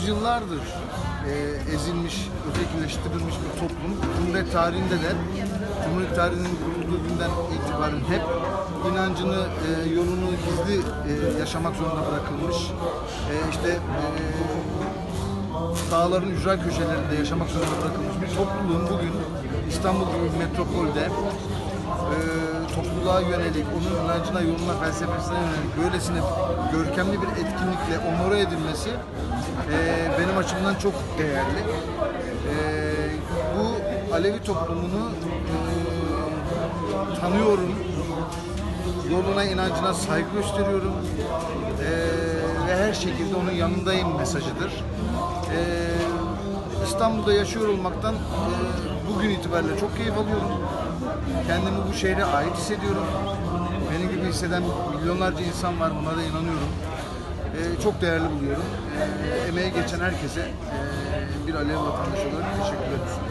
yüzyıllardır e, ezilmiş, ötekileştirilmiş bir toplum. Cumhuriyet tarihinde de, Cumhuriyet tarihinin kurulduğu günden itibaren hep inancını, e, yolunu gizli e, yaşamak zorunda bırakılmış. E, işte e, dağların ücra köşelerinde yaşamak zorunda bırakılmış bir topluluğun bugün İstanbul gibi bir metropolde e, topluluğa yönelik, onun inancına, yoluna, felsefesine yönelik böylesine görkemli bir etkinlikle onore edilmesi e, açımdan çok değerli. E, bu Alevi toplumunu e, tanıyorum, yoluna, inancına saygı gösteriyorum Ee, ve her şekilde onun yanındayım mesajıdır. Ee, İstanbul'da yaşıyor olmaktan e, bugün itibariyle çok keyif alıyorum. Kendimi bu şehre ait hissediyorum. Benim gibi hisseden milyonlarca insan var, buna da inanıyorum. Ee, çok değerli buluyorum. Ee, emeği geçen herkese e, bir Alev vatandaşı olarak teşekkür ederim.